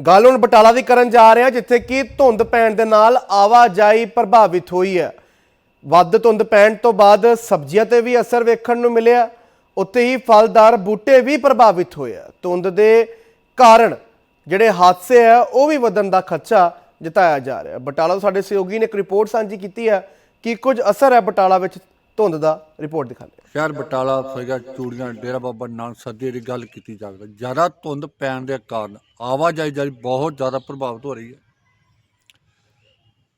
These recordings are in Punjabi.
ਗੱਲ ਹੁਣ ਬਟਾਲਾ ਦੀ ਕਰਨ ਜਾ ਰਹੇ ਹਾਂ, ਜਿੱਥੇ ਕਿ ਧੁੰਦ ਪੈਣ ਦੇ ਨਾਲ ਆਵਾਜਾਈ ਪ੍ਰਭਾਵਿਤ ਹੋਈ ਹੈ। ਵੱਧ ਧੁੰਦ ਪੈਣ ਤੋਂ ਬਾਅਦ ਸਬਜ਼ੀਆਂ ਤੇ ਵੀ ਅਸਰ ਵੇਖਣ ਨੂੰ ਮਿਲਿਆ। ਉੱਤੇ ਹੀ ਫਲਦਾਰ ਬੂਟੇ ਵੀ ਪ੍ਰਭਾਵਿਤ ਹੋਏ ਆ। ਧੁੰਦ ਦੇ ਕਾਰਨ ਜਿਹੜੇ ਹਾਦਸੇ ਆ, ਉਹ ਵੀ ਵਧਣ ਦਾ ਖਦਸ਼ਾ ਜਤਾਇਆ ਜਾ ਰਿਹਾ। ਬਟਾਲਾ ਤੋਂ ਸਾਡੇ ਸਹਿਯੋਗੀ ਨੇ ਇੱਕ ਰਿਪੋਰਟ ਸਾਂਝੀ ਕੀਤੀ ਹੈ ਕਿ ਕੁਝ ਅਸਰ ਹੈ ਬਟਾਲਾ ਵਿੱਚ ਧੁੰਦ ਦਾ ਰਿਪੋਰਟ ਦਿਖਾਉਂਦੇ ਹਾਂ। ਸ਼ਹਿਰ ਬਟਾਲਾ ਫੇਗਾ ਚੂੜੀਆਂ ਡੇਰਾ ਬਾਬਾ ਨਾਨਕ ਸੱਦੇ ਦੀ ਗੱਲ ਕੀਤੀ ਜਾਵੇ ਜ਼ਿਆਦਾ ਧੁੰਦ ਪੈਣ ਦੇ ਕਾਰਨ ਆਵਾਜਾਈ ਜਿਹੜੀ ਬਹੁਤ ਜ਼ਿਆਦਾ ਪ੍ਰਭਾਵਿਤ ਹੋ ਰਹੀ ਹੈ।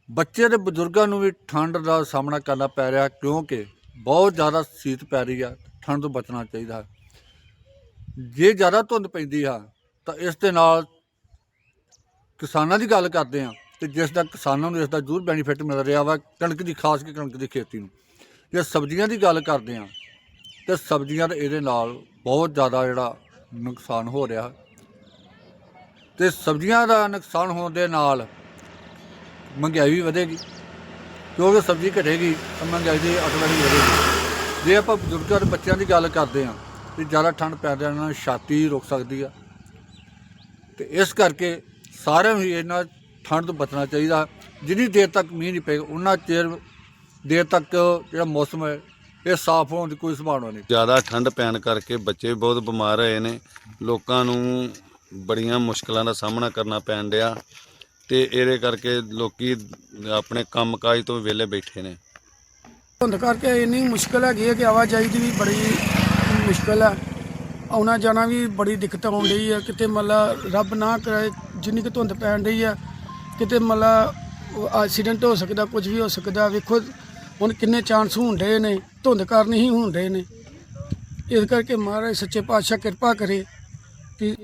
ਬੱਚੇ ਤੇ ਬਜ਼ੁਰਗਾਂ ਨੂੰ ਵੀ ਠੰਡ ਦਾ ਸਾਹਮਣਾ ਕਰਨਾ ਪੈ ਰਿਹਾ ਕਿਉਂਕਿ ਬਹੁਤ ਜ਼ਿਆਦਾ ਸੀਤ ਪੈ ਰਹੀ ਹੈ ਠੰਡ ਤੋਂ ਬਚਣਾ ਚਾਹੀਦਾ। ਹੈ ਜੇ ਜ਼ਿਆਦਾ ਧੁੰਦ ਪੈਂਦੀ ਆ, ਤਾਂ ਇਸ ਦੇ ਨਾਲ ਕਿਸਾਨਾਂ ਦੀ ਗੱਲ ਕਰਦੇ ਆ ਤੇ ਜਿਸ ਦਾ ਕਿਸਾਨਾਂ ਨੂੰ ਇਸ ਦਾ ਜ਼ਰੂਰ ਬੈਨੀਫਿਟ ਮਿਲ ਰਿਹਾ ਵਾ ਕਣਕ ਦੀ, ਖਾਸ ਕੇ ਕਣਕ ਦੀ ਖੇਤੀ ਨੂੰ। ਜੇ ਸਬਜ਼ੀਆਂ ਦੀ ਗੱਲ ਕਰਦੇ ਆ ਤੇ ਸਬਜ਼ੀਆਂ ਦਾ ਇਹਦੇ ਨਾਲ ਬਹੁਤ ਜ਼ਿਆਦਾ ਜਿਹੜਾ ਨੁਕਸਾਨ ਹੋ ਰਿਹਾ। ਤੇ ਸਬਜ਼ੀਆਂ ਦਾ ਨੁਕਸਾਨ ਹੋਣ ਦੇ ਨਾਲ ਮਹਿੰਗਾਈ ਵੀ ਵਧੇਗੀ, ਕਿਉਂਕਿ ਸਬਜ਼ੀ ਘਟੇਗੀ, ਤਾਂ ਮਹਿੰਗਾਈ ਦੀ ਆਟੋਮੈਟਿਕ ਵਧੇਗੀ। ਜੇ ਆਪਾਂ ਬਜ਼ੁਰਗਾਂ ਤੇ ਬੱਚਿਆਂ ਦੀ ਗੱਲ ਕਰਦੇ ਆ ਤੇ ਜ਼ਿਆਦਾ ਠੰਡ ਪੈ ਜਾਣ ਨਾਲ ਛਾਤੀ ਰੁਕ ਸਕਦੀ ਆ। ਤੇ ਇਸ ਕਰਕੇ ਸਾਰਿਆਂ ਨੂੰ ਹੀ ਇਹਨਾਂ ਠੰਡ ਤੋਂ ਬਚਣਾ ਚਾਹੀਦਾ। ਜਿੰਨੀ ਦੇਰ ਤੱਕ ਮੀਂਹ ਨਹੀਂ ਪਏਗਾ, ਉਹਨਾਂ ਚਿਰ ਦੇਰ ਤੱਕ ਜਿਹੜਾ ਮੌਸਮ ਹੈ ਇਹ ਸਾਫ਼ ਹੋਣ ਦੀ ਕੋਈ ਸੰਭਾਵਨਾ ਨਹੀਂ। ਜ਼ਿਆਦਾ ਠੰਡ ਪੈਣ ਕਰਕੇ ਬੱਚੇ ਬਹੁਤ ਬਿਮਾਰ ਹੋਏ ਨੇ। ਲੋਕਾਂ ਨੂੰ ਬੜੀਆਂ ਮੁਸ਼ਕਲਾਂ ਦਾ ਸਾਹਮਣਾ ਕਰਨਾ ਪੈਣ ਡਿਆ ਤੇ ਇਹਦੇ ਕਰਕੇ ਲੋਕੀ ਆਪਣੇ ਕੰਮਕਾਜ ਤੋਂ ਵਿਹਲੇ ਬੈਠੇ ਨੇ। ਧੁੰਦ ਕਰਕੇ ਇੰਨੀ ਮੁਸ਼ਕਲ ਹੈਗੀ ਹੈ ਕਿ ਆਵਾਜਾਈ ਦੀ ਵੀ ਬੜੀ ਮੁਸ਼ਕਲ ਹੈ। ਆਉਣਾ ਜਾਣਾ ਵੀ ਬੜੀ ਦਿੱਕਤ ਆਉਣ ਰਹੀ ਹੈ। ਕਿਤੇ ਮਤਲਬ ਰੱਬ ਨਾ ਕਰੇ ਜਿੰਨੀ ਕੁ ਧੁੰਦ ਪੈਣ ਰਹੀ ਹੈ ਕਿਤੇ ਮਤਲਬ ਐਕਸੀਡੈਂਟ ਹੋ ਸਕਦਾ ਕੁਝ ਵੀ ਹੋ ਸਕਦਾ। ਵੇਖੋ ਹੁਣ ਕਿੰਨੇ ਚਾਂਸ ਹੋਣ ਰਹੇ ਨੇ, ਧੁੰਦ ਕਾਰਨ ਹੀ ਹੋਣ ਰਹੇ ਨੇ। ਇਸ ਕਰਕੇ ਮਹਾਰਾਜ ਸੱਚੇ ਪਾਤਸ਼ਾਹ ਕਿਰਪਾ ਕਰੇ ਕਿ